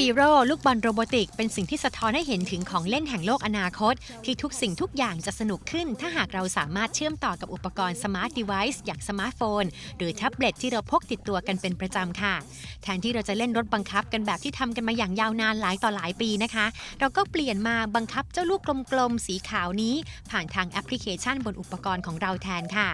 ฟีโร่ลูกบอลโรบอติก เป็นสิ่งที่สะท้อนให้เห็นถึงของเล่นแห่งโลกอนาคต ที่ทุกสิ่งทุกอย่างจะสนุกขึ้น ถ้าหากเราสามารถเชื่อมต่อกับอุปกรณ์สมาร์ทเดเวิ์อย่างสมาร์ทโฟน หรือแท็บเล็ตที่เราพกติดตัวกันเป็นประจำค่ะ แทนที่เราจะเล่นรถบังคับกันแบบที่ทำกันมาอย่างยาวนานหลายต่อหลายปีนะคะ เราก็เปลี่ยนมาบังคับเจ้าลูกกลมๆสีขาวนี้ ผ่านทางแอปพลิเคชันบนอุปกรณ์ของเราแทนค่ะ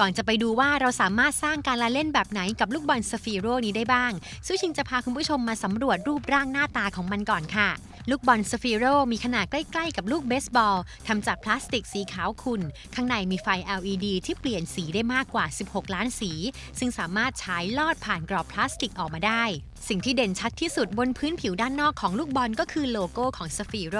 ก่อนจะไปดูว่าเราสามารถสร้างการละเล่นแบบไหนกับลูกบอลสฟีโรนี้ได้บ้าง ซูชิงจะพาคุณผู้ชมมาสำรวจรูปร่างหน้าตาของมันก่อนค่ะ ลูกบอลสฟีโรมีขนาดใกล้ ๆ กับลูกเบสบอลทำจากพลาสติกสีขาวขุ่น ข้างในมีไฟ LED ที่เปลี่ยนสีได้มากกว่า 16 ล้านสี ซึ่งสามารถฉายลอดผ่านกรอบพลาสติกออกมาได้สิ่งที่เด่นชัดที่สุดบนพื้นผิวด้านนอกของลูกบอลก็คือโลโก้ของสฟีโร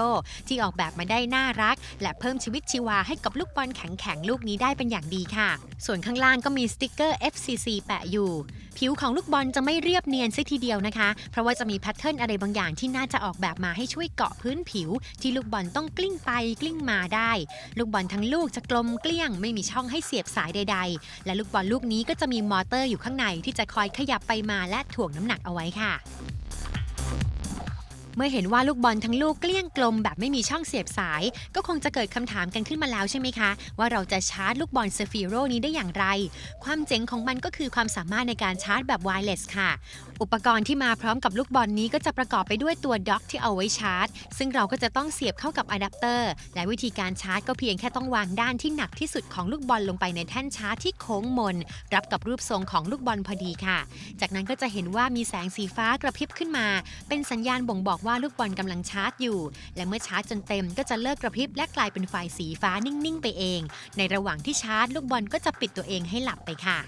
ที่ออกแบบมาได้น่ารัก และเพิ่มชีวิตชีวาให้กับลูกบอลแข็งๆ ลูกนี้ได้เป็นอย่างดีค่ะ ส่วนข้างล่างก็มีสติกเกอร์ FCC แปะอยู่ ผิวของลูกบอลจะไม่เรียบเนียนซะทีเดียวนะคะ เพราะว่าจะมีแพทเทิร์นอะไรบางอย่างที่น่าจะออกแบบมาให้ช่วยเกาะพื้นผิว ที่ลูกบอลต้องกลิ้งไปกลิ้งมาได้ ลูกบอลทั้งลูกจะกลมเกลี้ยง ไม่มีช่องให้เสียบสายใด ๆ และลูกบอลลูกนี้ก็จะมีมอเตอร์อยู่ข้างในที่จะคอยขยับไปมาและถ่วงน้ำหนักเอาไว้ค่ะ เมื่อเห็นว่าลูกบอลทั้งลูกเกลี้ยงกลมแบบไม่มีช่องเสียบสาย ก็คงจะเกิดคำถามกันขึ้นมาแล้วใช่ไหมคะ ว่าเราจะชาร์จลูกบอลเซฟีโรนี้ได้อย่างไร ความเจ๋งของมันก็คือความสามารถในการชาร์จแบบไวเลสค่ะ อุปกรณ์ที่มาพร้อมกับลูกบอลนี้ก็จะประกอบไปด้วยตัวด็อกที่เอาไว้ชาร์จ ซึ่งเราก็จะต้องเสียบเข้ากับอะแดปเตอร์และวิธีการชาร์จก็เพียงแค่ต้องวางด้านที่หนักที่สุดของลูกบอลลงไปในแท่นชาร์จที่โค้งมน รับกับรูปทรงของลูกบอลพอดีค่ะ จากนั้นก็จะเห็นว่ามีแสงสีฟ้ากระพริบขึ้นมา เป็นสัญญาณบ่งบอกว่าลูกบอลกำลังชาร์จอยู่ และเมื่อชาร์จจนเต็มก็จะเลิกกระพริบและกลายเป็นไฟสีฟ้านิ่งๆ ไปเอง ในระหว่างที่ชาร์จ ลูกบอลก็จะปิดตัวเองให้หลับไปค่ะ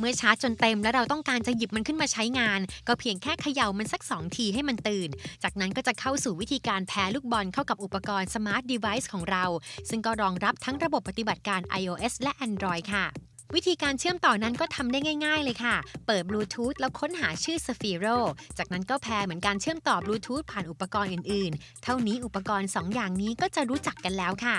เมื่อชาร์จจนเต็มแล้วเราต้องการจะหยิบมันขึ้นมาใช้งาน ก็เพียงแค่เขย่ามันสัก 2 ทีให้มันตื่น จากนั้นก็จะเข้าสู่วิธีการแพ้ลูกบอลเข้ากับอุปกรณ์ Smart Device ของเรา ซึ่งก็รองรับทั้งระบบปฏิบัติการ iOS และ Android ค่ะ วิธีการเชื่อมต่อนั้นก็ทำได้ง่าย ๆ เลยค่ะ เปิดบลูทูธแล้วค้นหาชื่อ Sphero จากนั้นก็แพร์เหมือนการเชื่อมต่อบลูทูธผ่านอุปกรณ์อื่น ๆ เท่านี้อุปกรณ์ 2 อย่างนี้ก็จะรู้จักกันแล้วค่ะ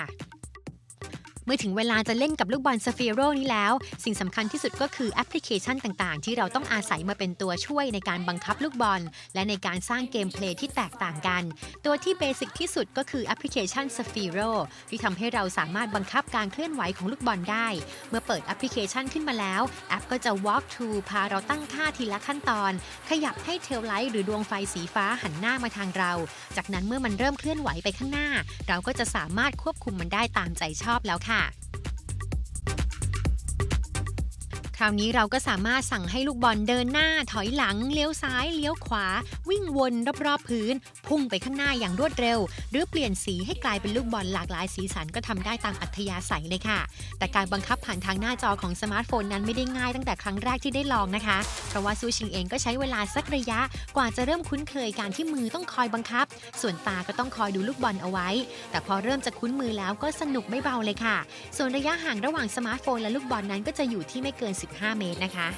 มื่อถึงเวลาจะเล่นกับลูกบอลสเฟีโรนี้แล้ว สิ่งสำคัญที่สุดก็คือแอปพลิเคชันต่างๆ ที่เราต้องอาศัยมาเป็นตัวช่วยในการบังคับลูกบอล และในการสร้างเกมเพลย์ที่แตกต่างกัน ตัวที่เบสิกที่สุดก็คือแอปพลิเคชัน s p h e r o ที่ทำให้เราสามารถบังคับการเคลื่อนไหวของลูกบอลได้ เมื่อเปิดแอปพลิเคชันขึ้นมาแล้ว แอปก็จะ walk to พาเราตั้งค่าทีละขั้นตอน ขยับให้เทลไลท์หรือดวงไฟสีฟ้าหันหน้ามาทางเรา จากนั้นเมื่อมันเริ่มเคลื่อนไหวไปข้างหน้า เราก็จะสามารถควบคุมมันได้ตามใจชอบแล้วค่ะค คราวนี้เราก็สามารถสั่งให้ลูกบอลเดินหน้าถอยหลัง เลี้ยวซ้าย เลี้ยวขวา วิ่งวนรอบๆพื้น พุ่งไปข้างหน้าอย่างรวดเร็ว หรือเปลี่ยนสีให้กลายเป็นลูกบอลหลากหลายสีสันก็ทำได้ตามอัธยาศัยเลยค่ะ แต่การบังคับผ่านทางหน้าจอของสมาร์ทโฟนนั้นไม่ได้ง่ายตั้งแต่ครั้งแรกที่ได้ลองนะคะ เพราะว่าซูชิงเองก็ใช้เวลาสักระยะกว่าจะเริ่มคุ้นเคยการที่มือต้องคอยบังคับ ส่วนตาก็ต้องคอยดูลูกบอลเอาไว้ แต่พอเริ่มจะคุ้นมือแล้วก็สนุกไม่เบาเลยค่ะ ส่วนระยะห่างระหว่างสมาร์ทโฟนและลูกบอลนั้นก็จะอยู่ที่ไม่เกิน15 เมตรนะคะ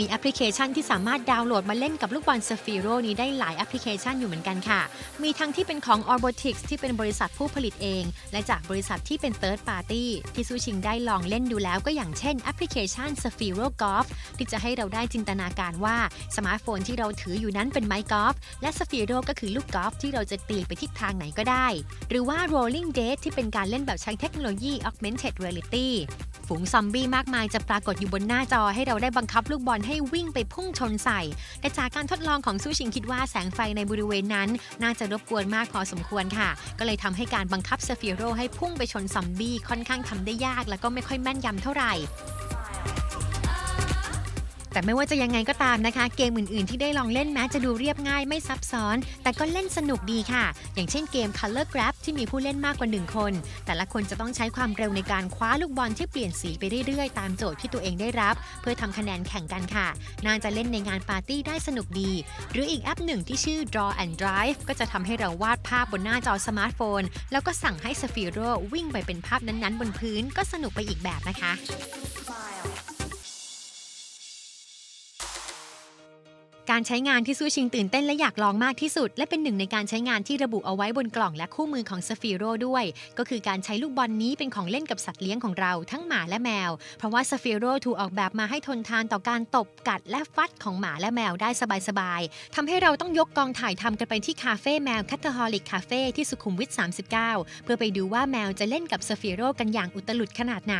มีแอปพลิเคชันที่สามารถดาวน์โหลดมาเล่นกับลูกบอล s p h e r o นี้ได้หลายแอปพลิเคชันอยู่เหมือนกันค่ะ มีทั้งที่เป็นของ Orbotics ที่เป็นบริษัทผู้ผลิตเอง และจากบริษัทที่เป็น Third Party ที่ซูชิงได้ลองเล่นดูแล้วก็อย่างเช่นแอปพลิเคชัน s p h e r o Golf ที่จะให้เราได้จินตนาการว่าสมาร์ทโฟนที่เราถืออยู่นั้นเป็นไม้กอล์ฟและ s p h e r o ก็คือลูกกอล์ฟที่เราจะตีไปทิศทางไหนก็ได้ หรือว่า Rolling Date ที่เป็นการเล่นแบบใช้เทคโนโลยี Augmented Reality ฝูงซอมบี้มากมายจะปรากฏอยู่บนหน้าจอให้เราได้บังคับลูกบอลให้วิ่งไปพุ่งชนใส่ แต่จากการทดลองของซูชิงคิดว่าแสงไฟในบริเวณนั้น น่าจะรบกวนมากพอสมควรค่ะ ก็เลยทำให้การบังคับเซฟิโรให้พุ่งไปชนซอมบี้ค่อนข้างทำได้ยาก แล้วก็ไม่ค่อยแม่นยำเท่าไหร่ แต่ไม่ว่าจะยังไงก็ตามนะคะ เกมอื่นๆ ที่ได้ลองเล่นแม้จะดูเรียบง่ายไม่ซับซ้อน แต่ก็เล่นสนุกดีค่ะ อย่างเช่นเกม Color Grab ที่มีผู้เล่นมากกว่า 1 คน แต่ละคนจะต้องใช้ความเร็วในการคว้าลูกบอลที่เปลี่ยนสีไปเรื่อยๆ ตามโจทย์ที่ตัวเองได้รับ เพื่อทำคะแนนแข่งกันค่ะ น่าจะเล่นในงานปาร์ตี้ได้สนุกดี หรืออีกแอปหนึ่งที่ชื่อ Draw and Drive ก็จะทำให้เราวาดภาพบนหน้าจอสมาร์ทโฟน แล้วก็สั่งให้สฟีโรวิ่งไปเป็นภาพนั้นๆ บนพื้นก็สนุกไปอีกแบบนะคะ การใช้งานที่สู้ชิงตื่นเต้นและอยากลองมากที่สุด และเป็นหนึ่งในการใช้งานที่ระบุเอาไว้บนกล่องและคู่มือของ s ฟีโร่ด้วย ก็คือการใช้ลูกบอลนนี้เป็นของเล่นกับสัตว์เลี้ยงของเราทั้งหมาและแมว เพราะว่า s ฟีโร่ถูกออกแบบมาให้ทนทานต่อการตบกัดและฟัดของหมาและแมวได้สบายๆทำให้เราต้องยกกองถ่ายทำกันไปที่คาเฟ่แมวคัตเตอร์ฮอลิกคาเฟ่ที่สุขุมวิท 39 เพื่อไปดูว่าแมวจะเล่นกับ s ฟีโร่กันอย่างอุตลุดขนาดไหน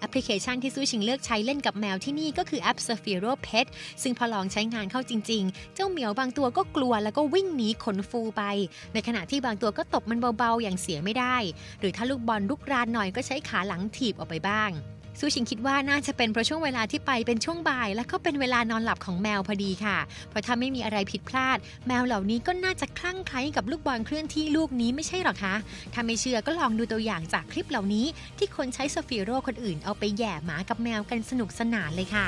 แอปพลิเคชันที่สู้ชิงเลือกใช้เล่นกับแมวที่นี่ก็คือแอป s ฟีโร่เพ t ซึ่งพอลองใช้งานเข้าจริงๆ เจ้าเหมียวบางตัวก็กลัวแล้วก็วิ่งหนีขนฟูไป ในขณะที่บางตัวก็ตบมันเบาๆ อย่างเสียไม่ได้ หรือถ้าลูกบอลลุกรานหน่อยก็ใช้ขาหลังถีบออกไปบ้างซูชิงคิดว่าน่าจะเป็นเพราะช่วงเวลาที่ไปเป็นช่วงบ่าย และก็เป็นเวลานอนหลับของแมวพอดีค่ะ เพราะถ้าไม่มีอะไรผิดพลาด แมวเหล่านี้ก็น่าจะคลั่งไคล้กับลูกบอลเคลื่อนที่ลูกนี้ไม่ใช่หรอคะ ถ้าไม่เชื่อก็ลองดูตัวอย่างจากคลิปเหล่านี้ ที่คนใช้สฟีโร่คนอื่นเอาไปแย่หมากับแมวกันสนุกสนานเลยค่ะ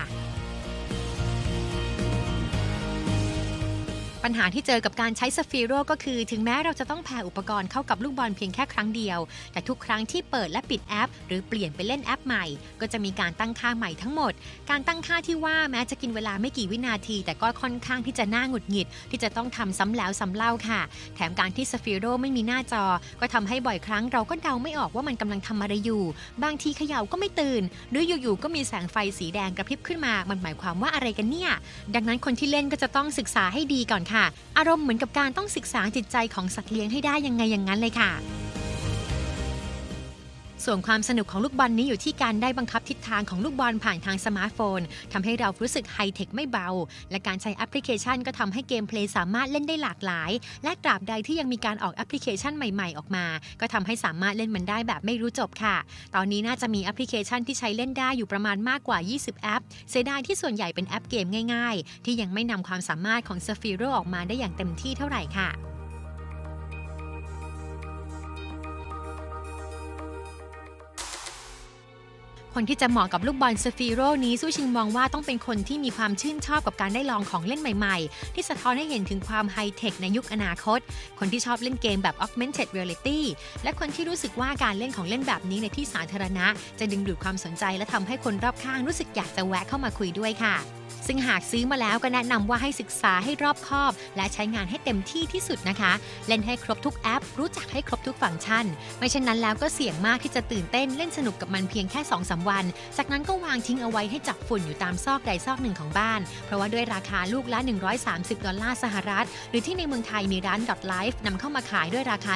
ปัญหาที่เจอกับการใช้สฟีโร่ก็คือ ถึงแม้เราจะต้องแพรอุปกรณ์เข้ากับลูกบอลเพียงแค่ครั้งเดียว แต่ทุกครั้งที่เปิดและปิดแอป หรือเปลี่ยนไปเล่นแอปใหม่ ก็จะมีการตั้งค่าใหม่ทั้งหมด การตั้งค่าที่ว่าแม้จะกินเวลาไม่กี่วินาที แต่ก็ค่อนข้างที่จะน่าหงุดหงิด ที่จะต้องทำซ้ำแล้วซ้ำเล่าค่ะ แถมการที่สฟีโร่ไม่มีหน้าจอ ก็ทำให้บ่อยครั้งเราก็เดาไม่ออกว่ามันกำลังทำอะไรอยู่ บางทีเขย่าก็ไม่ตื่น หรืออยู่ๆก็มีแสงไฟสีแดงกระพริบขึ้นมา มันหมายความว่าอะไรกันเนี่ย ดังนั้นคนที่เล่นก็จะต้องศึกษาให้ดีก่อนค่ะอารมณ์เหมือนกับการต้องศึกษาจิตใจของสัตว์เลี้ยงให้ได้ยังไงอย่างนั้นเลยค่ะ ส่วนความสนุกของลูกบอลนี้อยู่ที่การได้บังคับทิศทางของลูกบอลผ่านทางสมาร์ทโฟนทำให้เรารู้สึกไฮเทคไม่เบา และการใช้แอปพลิเคชันก็ทำให้เกมเพลย์สามารถเล่นได้หลากหลาย และตราบใดที่ยังมีการออกแอปพลิเคชันใหม่ๆ ออกมา ก็ทำให้สามารถเล่นมันได้แบบไม่รู้จบค่ะ ตอนนี้น่าจะมีแอปพลิเคชันที่ใช้เล่นได้อยู่ประมาณมากกว่า 20 แอป เสียดายที่ส่วนใหญ่เป็นแอปเกมง่าย ๆ ที่ยังไม่นำความสามารถของ s ฟีโร่ออกมาได้อย่างเต็มที่เท่าไหร่ค่ะ คนที่จะเหมาะกับลูกบอลสฟีโรนี้สู้ชิงมองว่าต้องเป็นคนที่มีความชื่นชอบกับการได้ลองของเล่นใหม่ๆ ที่สะท้อนให้เห็นถึงความไฮเทคในยุคอนาคต คนที่ชอบเล่นเกมแบบ augmented reality และคนที่รู้สึกว่าการเล่นของเล่นแบบนี้ในที่สาธารณะ จะดึงดูดความสนใจและทำให้คนรอบข้างรู้สึกอยากจะแวะเข้ามาคุยด้วยค่ะซึ่งหากซื้อมาแล้วก็แนะนำว่าให้ศึกษาให้รอบคอบ และใช้งานให้เต็มที่ที่สุดนะคะ เล่นให้ครบทุกแอป รู้จักให้ครบทุกฟังก์ชัน ไม่เช่นนั้นแล้วก็เสี่ยงมากที่จะตื่นเต้นเล่นสนุกกับมันเพียงแค่2อสวัน จากนั้นก็วางทิ้งเอาไว้ให้จับฝุ่นอยู่ตามซอกใดซอกหนึ่งของบ้าน เพราะว่าด้วยราคาลูกละ 130 ดอลลาร์สหรัฐ หรือที่ในเมืองไทยมีร้าน Life นำเข้ามาขายด้วยราคา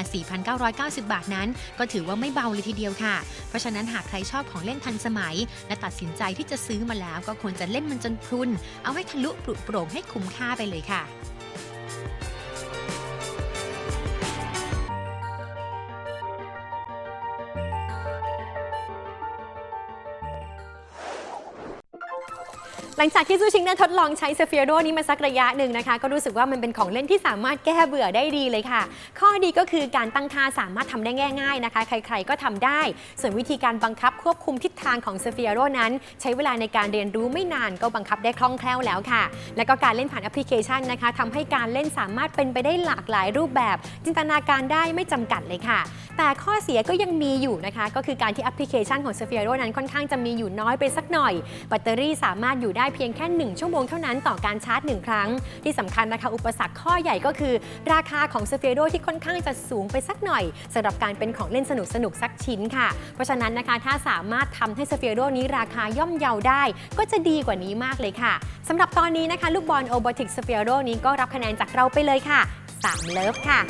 4,990 บาทนั้น ก็ถือว่าไม่เบาเลยทีเดียวค่ะ เพราะฉะนั้นหากใครชอบของเล่นทันสมัย และตัดสินใจที่จะซื้อมาแล้วก็ควรจะเล่นมันจนพุน เอาให้ทะลุปลุโปร่งให้คุ้มค่าไปเลยค่ะ หลังจากที่ซูชิงได้ทดลองใช้เซฟิโรนี้มาสักระยะหนึ่งนะคะ ก็รู้สึกว่ามันเป็นของเล่นที่สามารถแก้เบื่อได้ดีเลยค่ะ ข้อดีก็คือการตั้งค่าสามารถทำได้ง่าย ๆนะคะ ใคร ๆก็ทำได้ ส่วนวิธีการบังคับควบคุมทิศทางของเซฟิโรนั้น ใช้เวลาในการเรียนรู้ไม่นานก็บังคับได้คล่องแคล่วแล้วค่ะ และก็การเล่นผ่านแอปพลิเคชันนะคะทำให้การเล่นสามารถเป็นไปได้หลากหลายรูปแบบ จินตนาการได้ไม่จำกัดเลยค่ะ แต่ข้อเสียก็ยังมีอยู่นะคะ ก็คือการที่แอปพลิเคชันของ s ซ p h i r o นั้นค่อนข้างจะมีอยู่น้อยไปสักหน่อยแบตเตอรี่สามารถอยู่ได้เพียงแค่ 1 ชั่วโมงเท่านั้นต่อการชาร์จ 1 ครั้ง ที่สำคัญนะคะ อุปสรรคข้อใหญ่ก็คือ ราคาของ s ซ p h i r o ที่ค่อนข้างจะสูงไปสักหน่อยสำหรับการเป็นของเล่นสนุกสนุกสักชิ้นค่ะ เพราะฉะนั้นนะคะถ้าสามารถทำให้ s ซ p h i r o นี้ราคาย่อมเยาได้ ก็จะดีกว่านี้มากเลยค่ะสำหรับตอนนี้นะคะ ลูกบอล o b o t i c s p h i r o นี้ก็รับคะแนนจากเราไปเลยค่ะ3เลิฟค่ะ